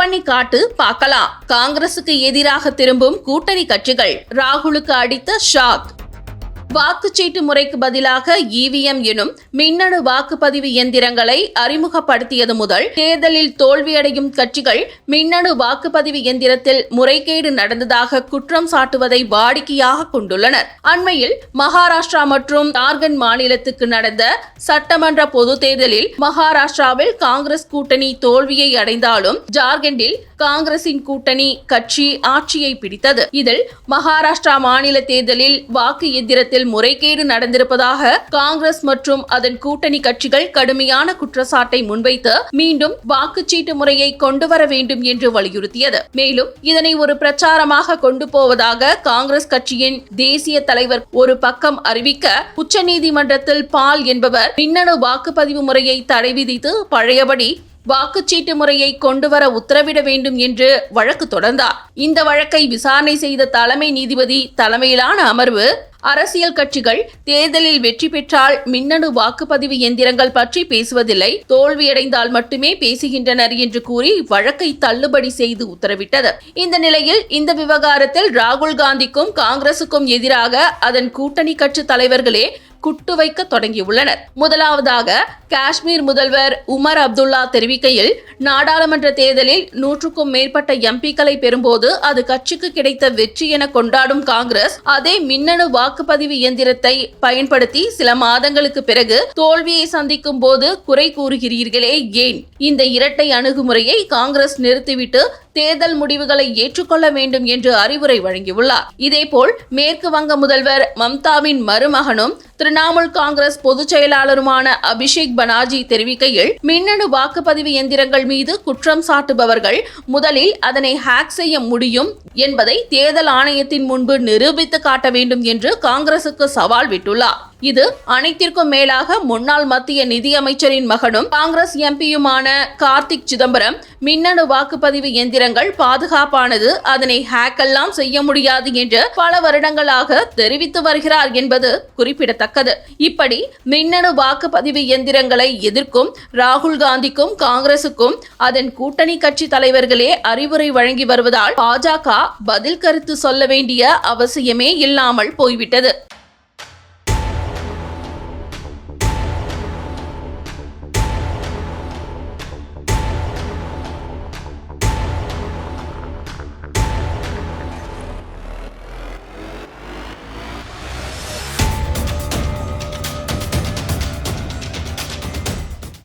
பண்ணி காட்டு பார்க்கலாம். காங்கிரசுக்கு எதிராக திரும்பும் கூட்டணி கட்சிகள். ராகுலுக்கு அடித்த ஷாக். வாக்குச்சீட்டு முறைக்கு பதிலாக இவிஎம் எனும் மின்னணு வாக்குப்பதிவு இயந்திரங்களை அறிமுகப்படுத்தியது முதல் தேர்தலில் தோல்வியடையும் கட்சிகள் மின்னணு வாக்குப்பதிவு இயந்திரத்தில் முறைகேடு நடந்ததாக குற்றம் சாட்டுவதை வாடிக்கையாக கொண்டுள்ளனர். அண்மையில் மகாராஷ்டிரா மற்றும் ஜார்க்கண்ட் மாநிலத்துக்கு நடந்த சட்டமன்ற பொது தேர்தலில் மகாராஷ்டிராவில் காங்கிரஸ் கூட்டணி தோல்வியை அடைந்தாலும் ஜார்க்கண்டில் காங்கிரசின் கூட்டணி கட்சி ஆட்சியை பிடித்தது. இதில் மகாராஷ்டிரா மாநில தேர்தலில் வாக்கு எந்திரத்தில் முறைகேடு நடந்திருப்பதாக காங்கிரஸ் மற்றும் அதன் கூட்டணி கட்சிகள் கடுமையான குற்றச்சாட்டை முன்வைத்து மீண்டும் வாக்குச்சீட்டு முறையை கொண்டு வர வேண்டும் என்று வலியுறுத்தியது. மேலும் இதனை ஒரு பிரச்சாரமாக கொண்டு போவதாக காங்கிரஸ் கட்சியின் தேசிய தலைவர் ஒரு பக்கம் அறிவிக்க உச்சநீதிமன்றத்தில் பால் என்பவர் மின்னணு வாக்குப்பதிவு முறையை தடை விதித்து பழையபடி வாக்குச்சீட்டு முறையை கொண்டுவர உத்தரவிட வேண்டும் என்று வழக்கு தொடர்ந்தார். இந்த வழக்கை விசாரணை செய்த தலைமை நீதிபதி தலைமையிலான அமர்வு அரசியல் கட்சிகள் தேர்தலில் வெற்றி பெற்றால் மின்னணு வாக்குப்பதிவு எந்திரங்கள் பற்றி பேசுவதில்லை. தோல்வியடைந்தால் மட்டுமே பேசுகின்றனர் என்று கூறி வழக்கை தள்ளுபடி செய்து உத்தரவிட்டது. இந்த நிலையில் இந்த விவகாரத்தில் ராகுல் காந்திக்கும் காங்கிரசுக்கும் எதிராக அதன் கூட்டணி கட்சி தலைவர்களே குட்டு வைக்க தொடங்கியுள்ளனர். முதலாவதாக காஷ்மீர் முதல்வர் உமர் அப்துல்லா தெரிவிக்கையில் நாடாளுமன்ற தேர்தலில் நூற்றுக்கும் மேற்பட்ட எம்பிக்களை பெறும்போது அது கட்சிக்கு கிடைத்த வெற்றி என கொண்டாடும் காங்கிரஸ் அதே மின்னணு வாக்குப்பதிவு இயந்திரத்தை பயன்படுத்தி சில மாதங்களுக்கு பிறகு தோல்வியை சந்திக்கும் போது குறை கூறுகிறீர்களே ஏன்? இந்த இரட்டை அணுகுமுறையை காங்கிரஸ் நிறுத்திவிட்டு தேர்தல் முடிவுகளை ஏற்றுக்கொள்ள வேண்டும் என்று அறிவுரை வழங்கியுள்ளார். இதேபோல் மேற்கு வங்க முதல்வர் மம்தாவின் மருமகனும் திரிணாமுல் காங்கிரஸ் பொதுச் செயலாளருமான அபிஷேக் பனார்ஜி தெரிவிக்கையில் மின்னணு வாக்குப்பதிவு எந்திரங்கள் மீது குற்றம் சாட்டுபவர்கள் முதலில் அதனை ஹேக் செய்ய முடியும் என்பதை தேர்தல் ஆணையத்தின் முன்பு நிரூபித்து காட்ட வேண்டும் என்று காங்கிரசுக்கு சவால் விட்டுள்ளார். இது அனைத்திற்கும் மேலாக முன்னாள் மத்திய நிதியமைச்சரின் மகனும் காங்கிரஸ் எம்பியுமான கார்த்திக் சிதம்பரம் மின்னணு வாக்குப்பதிவு எந்திரங்கள் பாதுகாப்பானது அதனை ஹேக்கெல்லாம் செய்ய முடியாது என்று பல வருடங்களாக தெரிவித்து வருகிறார் என்பது குறிப்பிடத்தக்கது. இப்படி மின்னணு வாக்குப்பதிவு எந்திரங்களை எதிர்க்கும் ராகுல் காந்திக்கும் காங்கிரசுக்கும் அதன் கூட்டணி கட்சி தலைவர்களே அறிவுரை வழங்கி வருவதால் பாஜக பதில் கருத்து சொல்ல வேண்டிய அவசியமே இல்லாமல் போய்விட்டது.